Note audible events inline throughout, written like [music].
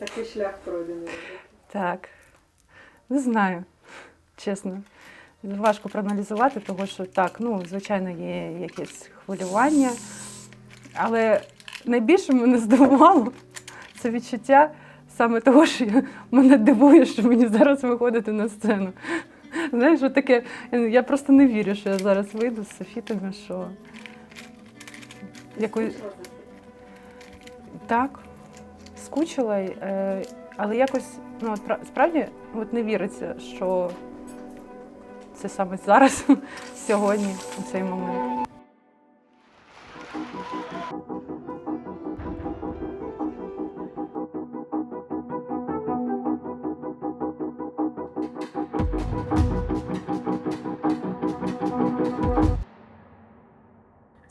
Такий шлях пройдений. Так. Не знаю, чесно. Важко проаналізувати, тому що так, ну, звичайно, є якесь хвилювання. Але найбільше мене здивувало [laughs] це відчуття саме того, що я, мене дивує, що мені зараз виходити на сцену. Знаєш, от таке, я просто не вірю, що я зараз вийду з софітами, що якось так, скучила, е, але якось, ну, от справді, от не віриться, що це саме зараз, [laughs] сьогодні, у цей момент.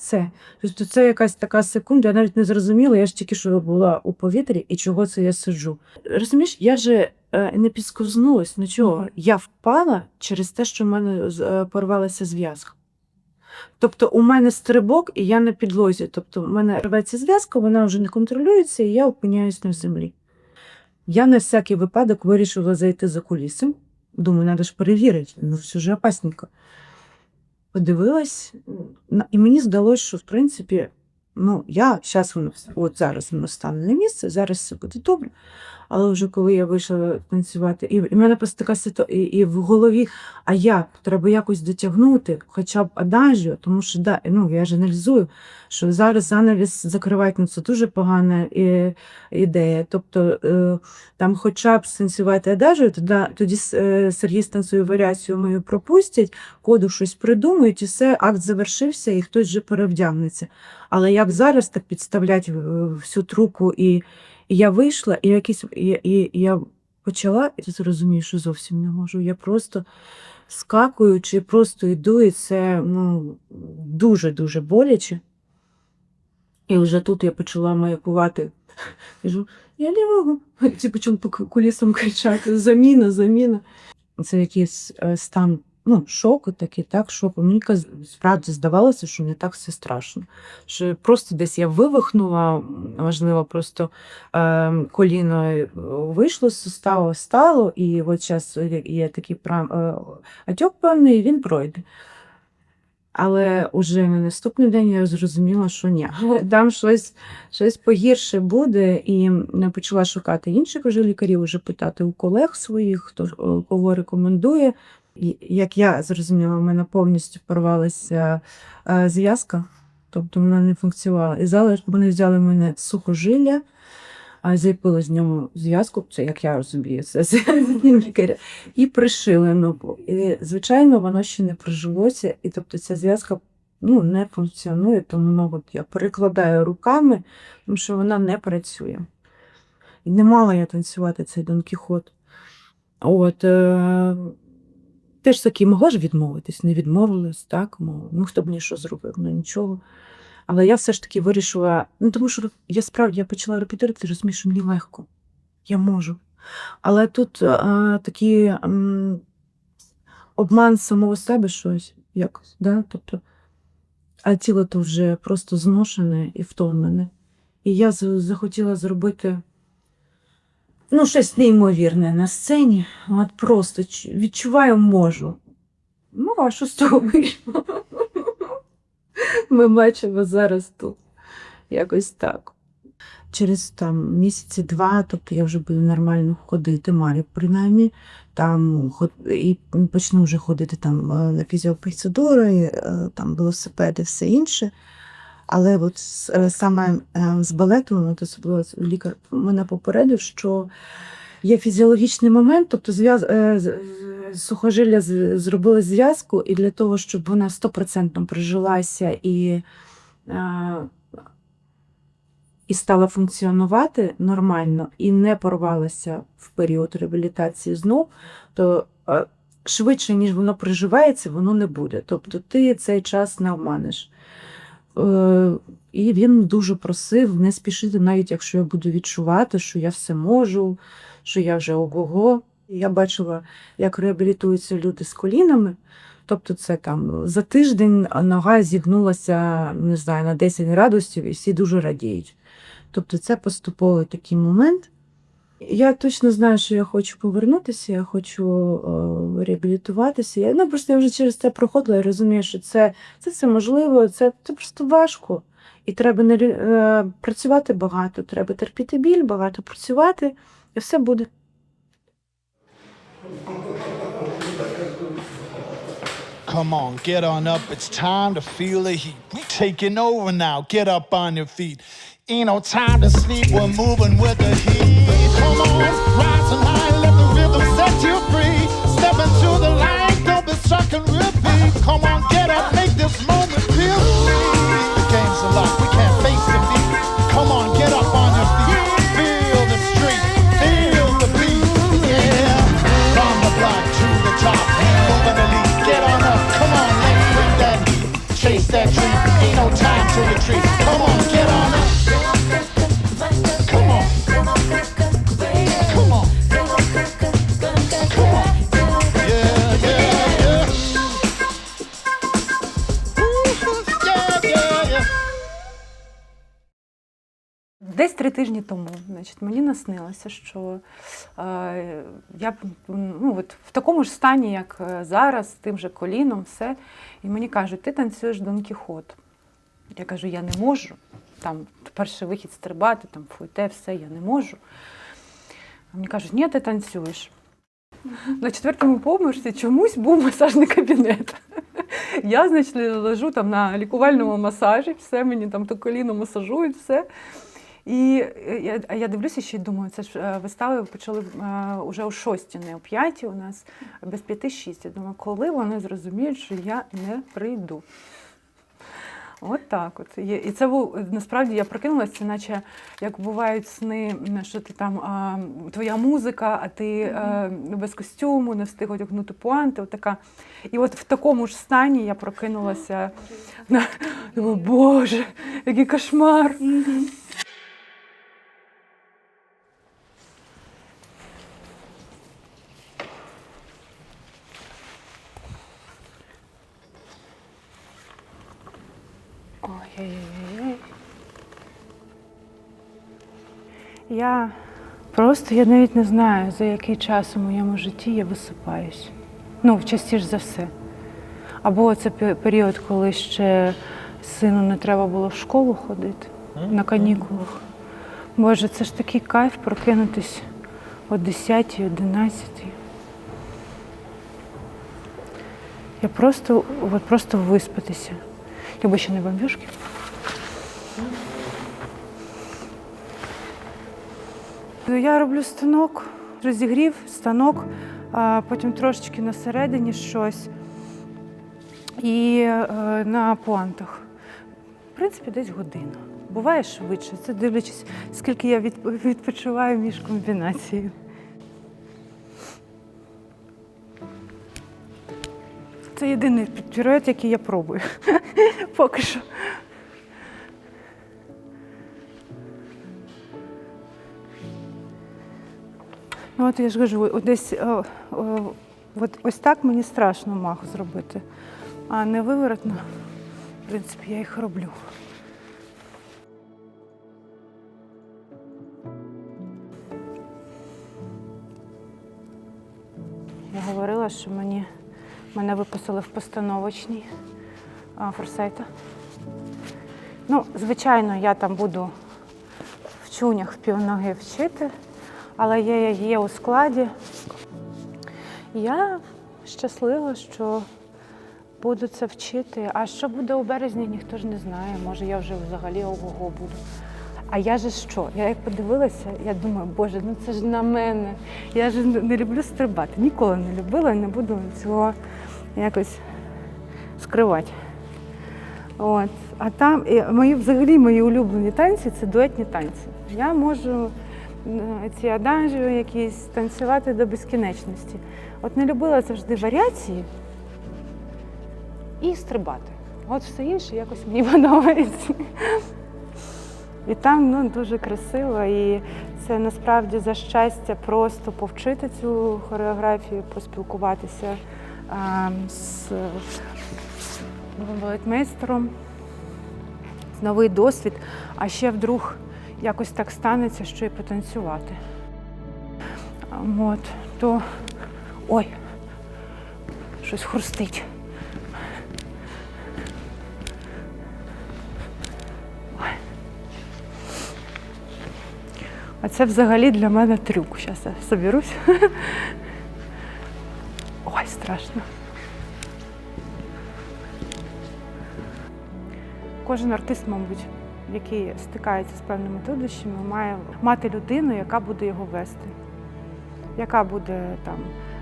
Все. Тобто це якась така секунда, я навіть не зрозуміла, я ж тільки що була у повітрі і чого це я сиджу. Розумієш, я же е, не підсковзнулась нічого. Мгм. Я впала через те, що в мене е, порвалася зв'язка. Тобто у мене стрибок, і я на підлозі. Тобто, у мене рветься зв'язка, вона вже не контролюється, і я опиняюсь на землі. Я на всякий випадок вирішила зайти за куліси. Думаю, треба ж перевірити, ну все ж опасненько. Подивилась, і мені здалося, що в принципі, ну, я зараз воно от зараз воно стане на місце, зараз все буде добре. Але вже коли я вийшла танцювати, і, в мене просто така ситуація, і, в голові, а як? Треба якось дотягнути, хоча б адажіо, тому що да, ну, я ж аналізую, що зараз занавіс закривати, ну, це дуже погана і, ідея. Тобто е, там хоча б станцювати адажіо, тоді, тоді е, Сергій станцює варіацію мою пропустять, коду щось придумають, і все, акт завершився, і хтось вже перевдягнеться. Але як зараз так підставлять е, всю труку, і, і я вийшла, і, якісь, і, і, я почала, і зрозумію, що зовсім не можу. Я просто скакую чи просто йду, і це ну, дуже-дуже боляче. І вже тут я почала маякувати. [laughs] Кажу, я не можу. Ці почали по кулісам кричати: заміна, заміна. Це якийсь е, стан ну, шоку такий, так, шоку. Мені справді здавалося, що не так все страшно. Що просто десь я вивихнула, можливо, просто е, коліно вийшло з суставу, стало, і от зараз є такий прям, е, отек певний, і він пройде. Але уже на наступний день я зрозуміла, що ні, [laughs] там щось, щось погірше буде, і почала шукати інших вже лікарів, вже питати у колег своїх, хто е, кого рекомендує. Як я зрозуміла, в мене повністю порвалася е, зв'язка, тобто вона не функціонувала. І зараз вони взяли мене сухожилля, а зліпили з нього зв'язку, це як я розумію, це лікаря, і пришили ногу. І, звичайно, воно ще не прижилося, і тобто ця зв'язка ну, не функціонує, тому от я перекладаю руками, тому що вона не працює. І не мала я танцювати цей Дон Кіхот. От, е, теж таки могла ж відмовитись, не відмовилась, так, мов, ну хто б мені що зробив, ну нічого. Але я все ж таки вирішила, ну тому що я справді я почала репетирувати, розумію, що мені легко. Я можу. Але тут а, такий м, обман самого себе щось якось, да? тобто, а тіло то вже просто зношене і втомлене. І я захотіла зробити ну, щось неймовірне на сцені. От просто відчуваю, можу. Ну, а що з того вийшло? Ми бачимо зараз тут. Якось так. Через там місяці два, тобто я вже буду нормально ходити, маю принаймні. Там і почну вже ходити там е, на фізіопроцедури, е, там велосипеди, все інше. Але от е, саме е, з балету, ну, то лікар мене попередив, що є фізіологічний момент, тобто зв'яз... е, сухожилля зробили зв'язку, і для того, щоб вона стопроцентно прижилася і, і стала функціонувати нормально, і не порвалася в період реабілітації знов, то швидше, ніж воно приживається, воно не буде. Тобто ти цей час не обманеш. Е, І він дуже просив не спішити, навіть якщо я буду відчувати, що я все можу, що я вже ого-го. Я бачила, як реабілітуються люди з колінами. Тобто, це там за тиждень нога зігнулася, не знаю, на 10 градусів, і всі дуже радіють. Тобто, це поступовий такий момент. Я точно знаю, що я хочу повернутися, я хочу е, реабілітуватися. Я ну, просто я вже через це проходила і розумію, що це, це, це можливо, це, це просто важко. І треба не, е, працювати багато, треба терпіти біль, багато працювати, і все буде. Come on, get on up. It's time to feel the heat. We taking over now. Get up on your feet. Ain't no time to sleep. We're moving with the heat. Come on, get up, make this Десь три тижні тому, значить, мені наснилося, що е, я ну, от в такому ж стані, як е, зараз, з тим же коліном, все. І мені кажуть, ти танцюєш Дон Кіхот. Я кажу, я не можу. Там перший вихід стрибати, там фуйте, все, я не можу. Мені кажуть, ні, ти танцюєш. На четвертому поверсі чомусь був масажний кабінет. [laughs] Я, значить, лежу там на лікувальному масажі, все, мені там то коліно масажують, все. І е, я, я дивлюся ще й думаю, це ж е, вистави почали е, уже о шостій, не о п'ятій у нас, без п'яти шість. Я думаю, коли вони зрозуміють, що я не прийду. От так. От. І це був насправді я прокинулася, це наче як бувають сни, що ти там а, твоя музика, а ти е, без костюму, не встиг одягнути пуанти. От така. І от в такому ж стані я прокинулася. Думаю, Боже, який кошмар. Ой-ой-ой. Я просто я навіть не знаю, за який час у моєму житті я висипаюсь. Ну, частіше за все. Або це період, коли ще сину не треба було в школу ходити на канікулах. Боже, це ж такий кайф прокинутись о 10 11 Я просто, от просто виспатися. Якби ще не бомбюшки. Я роблю станок, розігрів, станок, а потім трошечки на середині щось і е, на пуантах. В принципі, десь година. Буває швидше. Це дивлячись, скільки я відпочиваю між комбінацією. Це єдиний пюрет, який я пробую. [laughs] Поки що. От я ж кажу, десь о, о, от ось так мені страшно мах зробити. А не виворотно, в принципі, я їх роблю. Я говорила, що мені мене виписали в постановочній а, форсайта. Ну, звичайно, я там буду в чунях в півноги вчити, але я є у складі. Я щаслива, що буду це вчити. А що буде у березні, ніхто ж не знає. Може, я вже взагалі ого буду. А я же що? Я як подивилася, я думаю, боже, ну це ж на мене. Я ж не люблю стрибати. Ніколи не любила не буду цього якось скривати. От. А там і мої взагалі мої улюблені танці це дуетні танці. Я можу ці адажі якісь танцювати до безкінечності. От не любила завжди варіації і стрибати. От все інше якось мені [laughs] подобається. І там ну, дуже красиво, і це насправді за щастя просто повчити цю хореографію, поспілкуватися а, з балетмейстером, новий досвід, а ще вдруг якось так станеться, що і потанцювати. От, то. Ой, щось хрустить. Ой. А це взагалі для мене трюк. Зараз я соберусь. [laughs] Ой, страшно. Кожен артист, мабуть, який стикається з певними труднощами, має мати людину, яка буде його вести, яка буде там,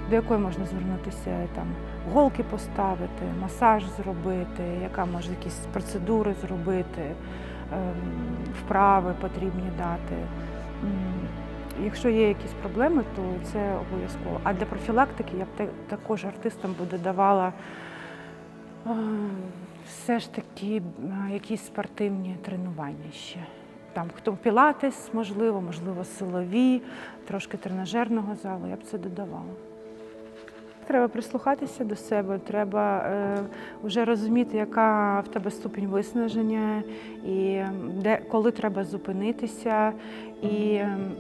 до якої можна звернутися, там, голки поставити, масаж зробити, яка може якісь процедури зробити, ем, вправи потрібні дати. Якщо є якісь проблеми, то це обов'язково. А для профілактики я б також артистам би додавала е, все ж таки е, якісь спортивні тренування ще. Там хто пілатес, можливо, можливо, силові, трошки тренажерного залу, я б це додавала. Треба прислухатися до себе, треба е, вже розуміти, яка в тебе ступінь виснаження, і де, коли треба зупинитися, і м,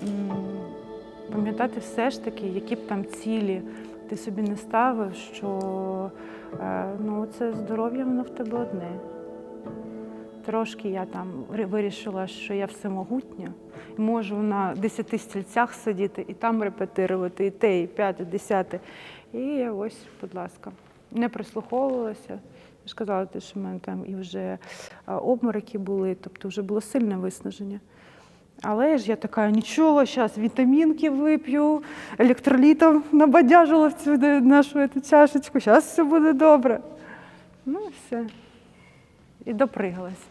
пам'ятати все ж таки, які б там цілі ти собі не ставив, що е, ну, це здоров'я воно в тебе одне. Трошки я там вирішила, що я всемогутня, і можу на десяти стільцях сидіти і там репетирувати, і те, і п'яте, десяте. І ось, будь ласка, не прислуховувалася. Я ж казала, що в мене там і вже обмороки були, тобто вже було сильне виснаження. Але ж я така, нічого, зараз вітамінки вип'ю, електролітом набадяжила в цю нашу ету чашечку, зараз все буде добре. Ну все. І допригалась.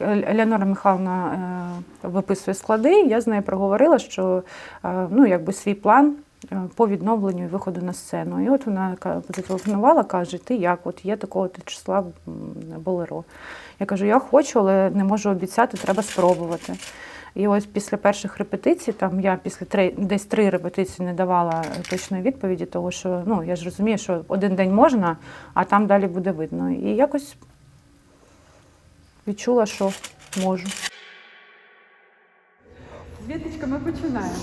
Елеонора Михайловна е, виписує склади. Я з нею проговорила, що е, ну, якби свій план по відновленню і виходу на сцену. І от вона зателефонувала, каже: ти як? От є такого числа болеро. Я кажу, я хочу, але не можу обіцяти, треба спробувати. І ось після перших репетицій, там я після три, десь три репетиції не давала точної відповіді, тому що ну, я ж розумію, що один день можна, а там далі буде видно. І якось відчула, що можу. Світочка, ми починаємо.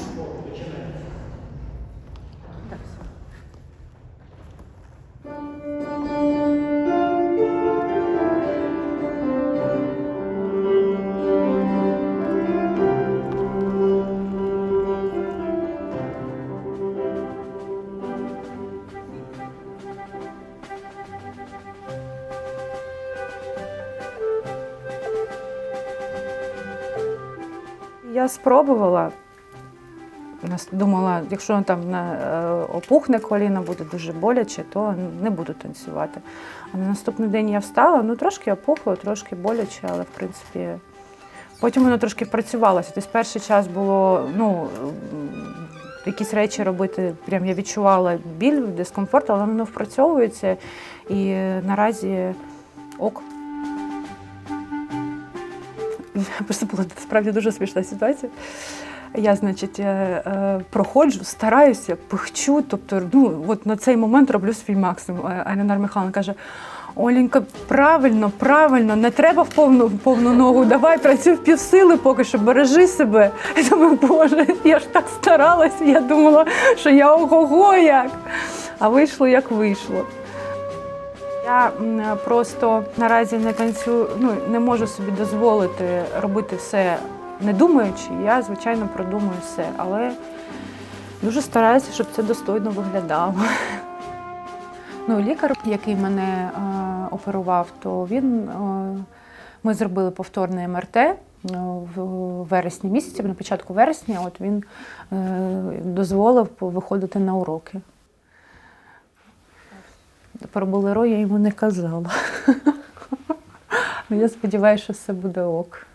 Я спробувала. Думала, якщо там на, е, опухне коліно, буде дуже боляче, то не буду танцювати. А на наступний день я встала, ну трошки опухло, трошки боляче, але в принципі потім воно трошки працювалося. Тобто перший час було, ну, якісь речі робити, прям я відчувала біль, дискомфорт, але воно впрацьовується і наразі ок. [laughs] Просто була справді дуже смішна ситуація. Я, значить, е, е, проходжу, стараюся, пихчу, тобто, ну, от на цей момент роблю свій максимум. Е, Михайловна каже: Оленька, правильно, правильно, не треба в повну, в повну ногу, давай працюй в півсили поки що, бережи себе. Я думаю, Боже, я ж так старалася, я думала, що я ого-го як. А вийшло як вийшло. Я просто наразі не танцюю, ну не можу собі дозволити робити все не думаючи. Я, звичайно, продумую все, але дуже стараюся, щоб це достойно виглядало. [laughs] Ну, лікар, який мене е, оперував, то він е, ми зробили повторне МРТ е, в вересні місяці, на початку вересня, от він е, дозволив виходити на уроки. Про болеро я йому не казала. [laughs] Ну, Я сподіваюся, що все буде ок.